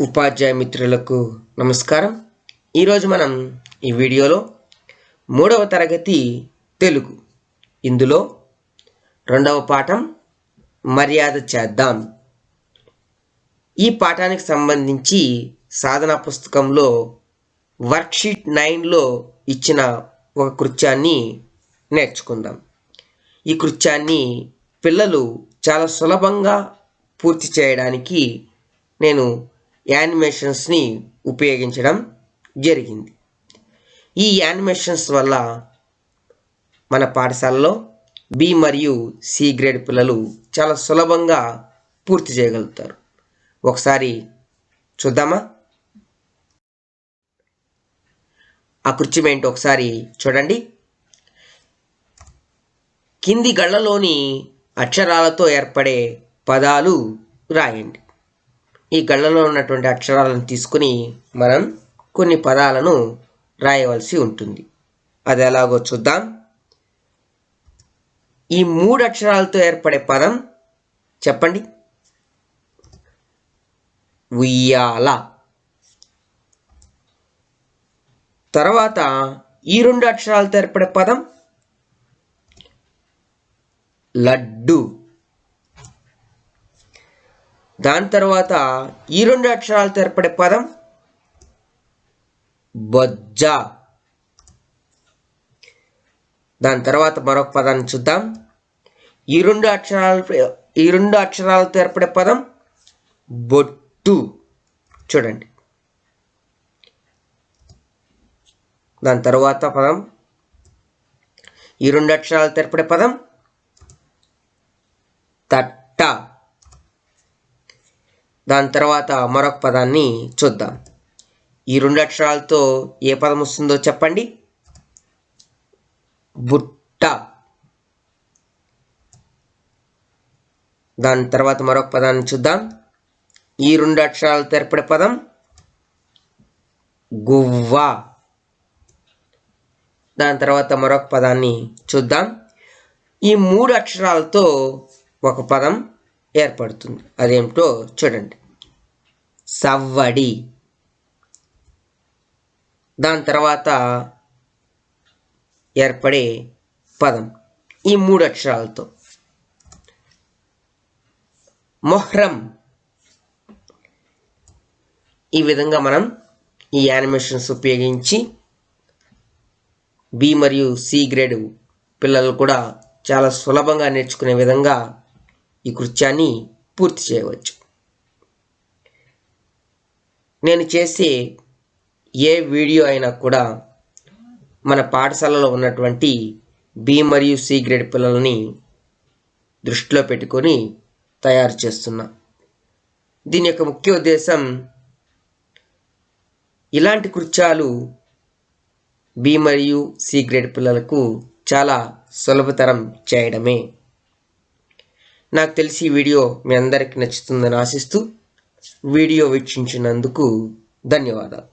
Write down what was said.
ఉపాధ్యాయ మిత్రులకు నమస్కారం. ఈరోజు మనం ఈ వీడియోలో మూడవ తరగతి తెలుగు. ఇందులో రెండవ పాఠం మర్యాద చేద్దాం. ఈ పాఠానికి సంబంధించి సాధనా పుస్తకంలో వర్క్షీట్ నైన్లో ఇచ్చిన ఒక కృత్యాన్ని నేర్చుకుందాం. ఈ కృత్యాన్ని పిల్లలు చాలా సులభంగా పూర్తి చేయడానికి నేను యానిమేషన్స్ని ఉపయోగించడం జరిగింది. ఈ యానిమేషన్స్ వల్ల మన పాఠశాలలో బి మరియు సి గ్రేడ్ పిల్లలు చాలా సులభంగా పూర్తి చేయగలుగుతారు. ఒకసారి చూద్దామా? ఆ కృత్యం ఏంటో ఒకసారి చూడండి. కింది గళ్ళలోని అక్షరాలతో ఏర్పడే పదాలు రాయండి. ఈ గళ్ళలో ఉన్నటువంటి అక్షరాలను తీసుకుని మనం కొన్ని పదాలను రాయవలసి ఉంటుంది. అది ఎలాగో చూద్దాం. ఈ మూడు అక్షరాలతో ఏర్పడే పదం చెప్పండి. ఉయ్యాల. తర్వాత ఈ రెండు అక్షరాలతో ఏర్పడే పదం లడ్డు. దాని తర్వాత ఈ రెండు అక్షరాలతో ఏర్పడే పదం బొజ్జ. దాని తర్వాత మరొక పదాన్ని చూద్దాం. ఈ రెండు అక్షరాలు ఈ రెండు అక్షరాలతో ఏర్పడే పదం బొట్టు. చూడండి. దాని తర్వాత పదం ఈ రెండు అక్షరాలతో ఏర్పడే పదం తట్ దాని తర్వాత మరొక పదాన్ని చూద్దాం. ఈ రెండు అక్షరాలతో ఏ పదం వస్తుందో చెప్పండి. బుట్ట. దాని తర్వాత మరొక పదాన్ని చూద్దాం. ఈ రెండు అక్షరాలు తెరపడే పదం గువ్వ. దాని తర్వాత మరొక పదాన్ని చూద్దాం. ఈ మూడు అక్షరాలతో ఒక పదం ఏర్పడుతుంది. అదేమిటో చూడండి. సవ్వడి. దాని తర్వాత ఏర్పడే పదం ఈ మూడు అక్షరాలతో. మొహ్రం. ఈ విధంగా మనం ఈ యానిమేషన్స్ ఉపయోగించి బి మరియు సి గ్రేడ్ పిల్లలు కూడా చాలా సులభంగా నేర్చుకునే విధంగా ఈ కృత్యాన్ని పూర్తి చేయవచ్చు. నేను చేసే ఏ వీడియో అయినా కూడా మన పాఠశాలలో ఉన్నటువంటి బి మరియు సి గ్రేడ్ పిల్లలని దృష్టిలో పెట్టుకొని తయారు చేస్తున్నా. దీని యొక్క ముఖ్య ఉద్దేశం ఇలాంటి కృత్యాలు బి మరియు సి గ్రేడ్ పిల్లలకు చాలా సులభతరం చేయడమే. నాకు తెలిసి ఈ వీడియో మీ అందరికీ నచ్చుతుందని ఆశిస్తూ వీడియో వీక్షించినందుకు ధన్యవాదాలు.